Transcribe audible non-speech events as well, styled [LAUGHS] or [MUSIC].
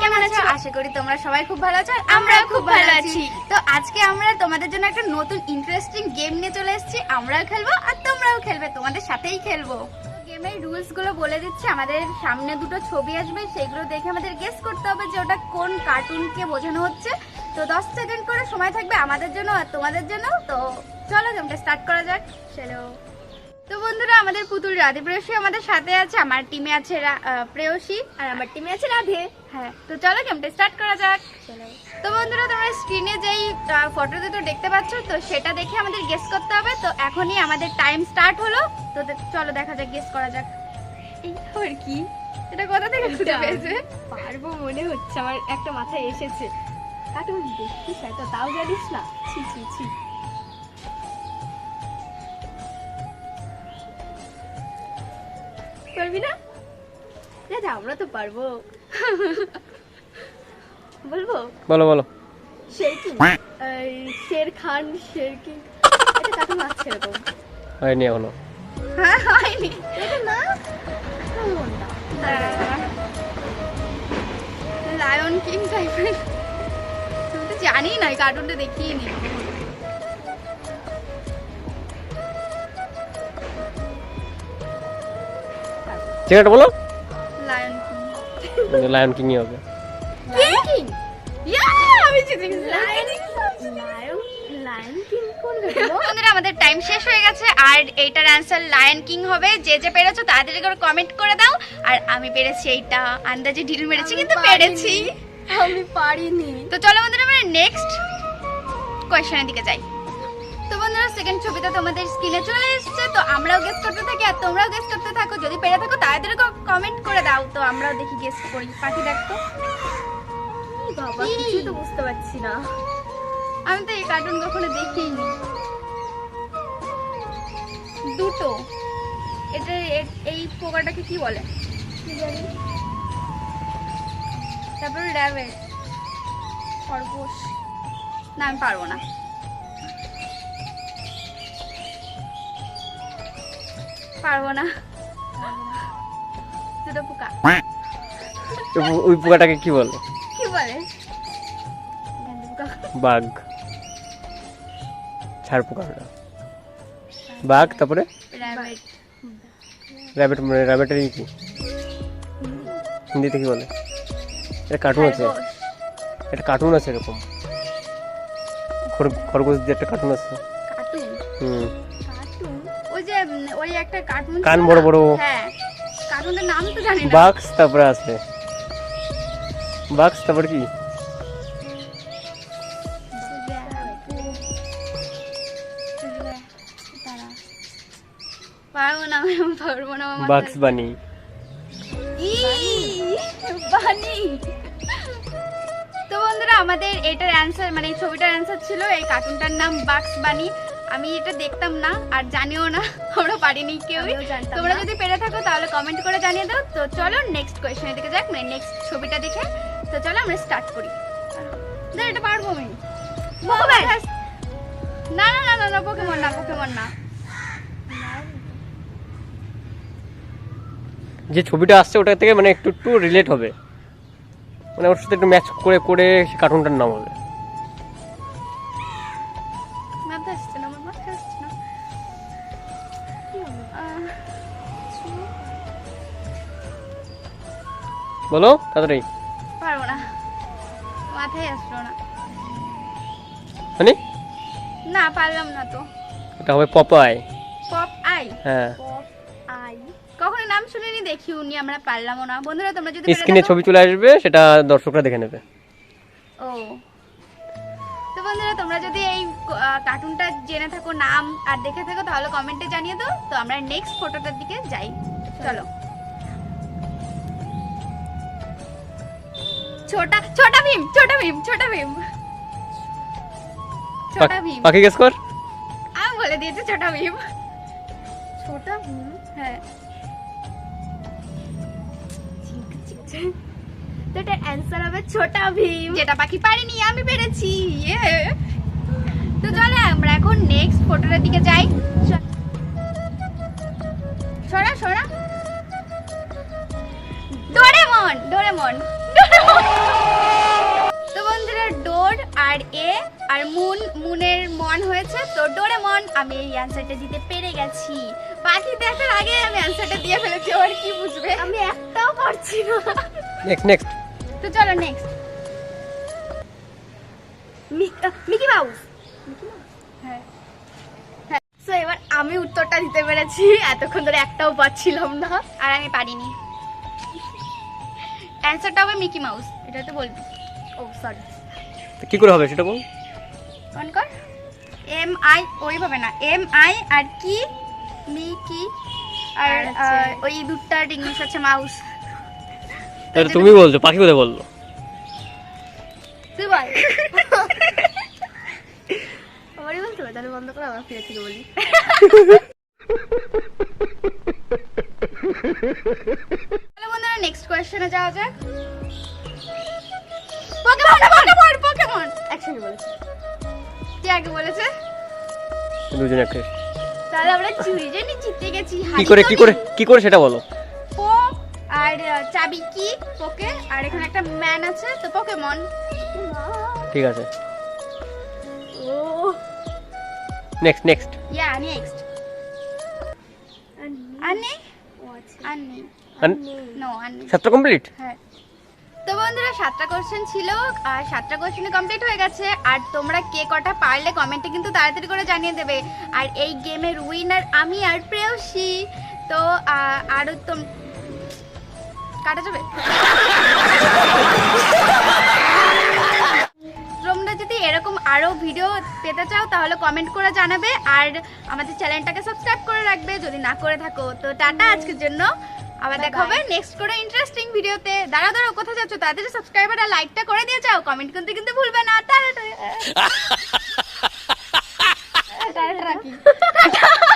কেমন আছো? আশা করি তোমরা সবাই খুব ভালো আছো আমরা খুব ভালো আছি। তো আজকে আমরা তোমাদের জন্য একটা নতুন ইন্টারেস্টিং গেম নিয়ে চলে এসেছি। আমরাও খেলব আর তোমরাও খেলবে তোমাদের সাথেই খেলব। গেমের রুলসগুলো বলে দিচ্ছি আমাদের সামনে দুটো ছবি আসবে সেগুলো দেখে আমাদের গেস করতে হবে যে ওটা কোন কার্টুনকে বোঝানো হচ্ছে। তো দশ সেকেন্ড করে সময় থাকবে আমাদের জন্য আর তোমাদের জন্য। তো চলো গেমটা স্টার্ট করা যাক। চলো। তো বন্ধুরা আমাদের পুতুল রাধে প্রেয়সী আমাদের সাথে আছে। আমার টিমে আছে প্রেয়সী আর আমার টিমে আছে রাধে। হ্যাঁ তো চলো গেমটা স্টার্ট করা যাক। চলো তো বন্ধুরা তোমরা স্ক্রিনে যেই ফটো দুটো দেখতে পাচ্ছ তো সেটা দেখে আমাদের গেস করতে হবে। তো এখনই আমাদের টাইম স্টার্ট হলো। তো চলো দেখা যাক গেস করা যাক। এই কি? এটা কোথা থেকে খুঁজে। পেয়েছে? পারব মনে হচ্ছে আমার একটা মাথায় এসেছে। কার্টুন দেখিস এত তাও জানিস না? ছি ছি ছি। পারবি না? দাদা আমরা তো পারব। বলব? বলো বলো। শের কিং শের খান শের কিং এটা কার্টুন আছে এরকম? হয়নি এখনও। হ্যাঁ হয়নি। এটা না? লায়ন কিং টাইপের তুমি তো জানি না কার্টুনটা দেখিয়ে নি। চেনাটা বলো? লায়ন কিং হবে। লায়ন কিং ইয়া আমি জিতে লায়ন লায়ন লায়ন কিং বন্ধুরা আমাদের টাইম শেষ হয়ে গেছে আর এইটার অ্যান্সার লায়ন কিং হবে। যে যে পেরেছ তাড়াতাড়ি করে কমেন্ট করে দাও। আর আমি পেরেছি এইটা। আন্দাজে ঢিল মেরেছি কিন্তু পারিনি। পেরেছি আমি পারিনি। তো চলো বন্ধুরা আমরা নেক্সট কোয়েশ্চেনের দিকে যাই। তো বন্ধুরা সেকেন্ড ছবিটা তোমাদের স্ক্রিনে চলে এসেছে। তো আমরাও গেস করতে থাকি আর তোমরাও গেস করতে থাকো। যদি পেরে থাকো তাড়াতাড়ি কমেন্ট করে দাও। তো আমরাও দেখি গেস করি। পাখি দেখতো বাবা কি? তো বুঝতে পারছি না। আমি তো এই কার্টুন কখনো দেখিনি। দুটো। এটা এই পোকাটাকে কি বলে? তারপরে র্যাবেট খরগোশ। না আমি পারব না। পারব না। দুটো পোকা। ওই- পোকাটাকে কি বলে? কি বলে? বাঘ। ছাড় পোকাটা। বাঘ তারপরে? র্যাবেট মানে র্যাবিটের কি? হিন্দিতে কি বলে? এটা কার্টুন আছে। এটা কার্টুন আছে এরকম। খর- খরগোশ দিয়ে একটা কার্টুন আছে। হুম। একটা কার্টুন কান বড় বড়। হ্যাঁ। কার্টুনের নাম তো জানি না। বাক্স তারপরে আছে। বাক্স তারপরে কি? পারব না আমি পারব না বাক্স বানি। তো বন্ধুরা আমাদের এটার অ্যান্সার মানে এই ছবিটার অ্যান্সার ছিল এই কার্টুনটার নাম বাক্স বানি। আমি এটা দেখতাম না আর জানিও না [LAUGHS] আমরা পারিনি কেউই। আমিও তোমরা যদি পেরে থাকো তাহলে কমেন্ট করে জানিয়ে দাও। তো চলো নেক্সট কোয়েশ্চেনের দিকে যাক মানে নেক্সট ছবিটা দেখে। তো চলো আমরা স্টার্ট করি। না এটা পারব আমি! না না না না না পোকেমন না পোকেমন না। যে ছবিটা আসছে ওটা থেকে মানে একটু একটু রিলেট হবে। মানে ওর সাথে একটু ম্যাচ করে করে সে কার্টুনটার নাম হবে। মাথায় আসছে না আমার মাথায় আসছে না। বলো তাড়াতাড়ি। পারব না। মাথায় আসলো না। মানে? না পারলাম না তো। ওটা হবে পপায় পপ আই? হ্যাঁ। আই। কখনো নাম শুনিনি দেখি উনি আমরা পারলামও না। বন্ধুরা তোমরা যদি স্ক্রিনে ছবি চলে আসবে সেটা দর্শকরা দেখে নেবে। ও। বন্ধুরা তোমরা যদি এই কার্টুনটা জেনে থাকো নাম আর দেখে থাকো তাহলে কমেন্টে জানিয়ে দাও। তো আমরা নেক্সট ফটোটার দিকে যাই। চলো। ছোটা ছোটা ভীম ছোটা ভীম ছোটা ভীম। ছোটা ভীম। পাখি গেস কর। আমি বলে দিয়েছি ছোটা ভীম। ছোটা হুম হ্যাঁ। অ্যান্সার হবে ছোটা ভীম। যেটা পাখি পারিনি আমি পেরেছি ইয়ে। তো চলে আমরা এখন নেক্সট ফটোটার দিকে যাই। সরা সরা। ডোরেমন ডোরেমন ডোর আর এ আর মুন মুনের মন হয়েছে তো ডোরেমন আমি এই অ্যান্সারটা দিতে পেরে গেছি। পাখি দেখার আগে আমি অ্যান্সারটা দিয়ে ফেলেছি ওর কি বুঝবে? আমি একটাও পারছি না। নেক্সট নেক্সট তো চলো নেক্সট মিকি মাউস হ্যাঁ। সো এবার আমি উত্তরটা দিতে পেরেছি। এতক্ষণ ধরে একটাও পাচ্ছিলাম না। আর আমি পারিনি। অ্যান্সারটা হবে মিকি মাউস এটা তো বলবি। ও সরি তো কি করে হবে সেটা বল। অন কর। এম আই ওইভাবে না। এম আই আর কি? মিকি আর ওই দুটার ইংলিশ আছে মাউস তাহলে তুমি বলছো পাখি কোথায় বলল? তুই বল আমারই বলতে হবে তাহলে বন্ধ করে আবার ফিরে থেকে বলি। তাহলে বন্ধুরা নেক্সট কোয়েশ্চেনে যাওয়া যাক। পোকেমন পোকেমন পোকেমন একসঙ্গে বলেছি। কে আগে বলেছে? দুজন একটা তাহলে আমরা চুরি জন্য জিতে গেছি কি করে কি করে কি করে সেটা বলো? আর চাবি কি? পোকে। আর এখানে একটা ম্যান আছে তো পোকেমন ঠিক আছে। ও। নেক্সট নেক্সট ইয়া নেক্সট ও আচ্ছা নো আর নেই সাতটা কমপ্লিট হ্যাঁ। তো বন্ধুরা সাতটা কোশ্চেন ছিল আর সাতটা কোশ্চেন কমপ্লিট হয়ে গেছে। আর তোমরা কে কটা পারলে কমেন্টে কিন্তু তাড়াতাড়ি করে জানিয়ে দেবে। আর এই গেমের উইনার আমি আর প্রেয়সী। তো আহ, আরও তোম কাটা যাবে? তোমরা যদি এরকম আরও ভিডিও পেতে চাও তাহলে কমেন্ট করে জানাবে। আর আমাদের চ্যানেলটাকে সাবস্ক্রাইব করে রাখবে যদি না করে থাকো। তো টাটা আজকের জন্য। আবার দেখা হবে নেক্সট করে ইন্টারেস্টিং ভিডিওতে দাঁড়া দাঁড়াও কোথায় যাচ্ছ? তাদের সাবস্ক্রাইবার আর লাইকটা করে দিয়ে যাও। কমেন্ট করতে কিন্তু ভুলবে না। Tata tata. [LAUGHS]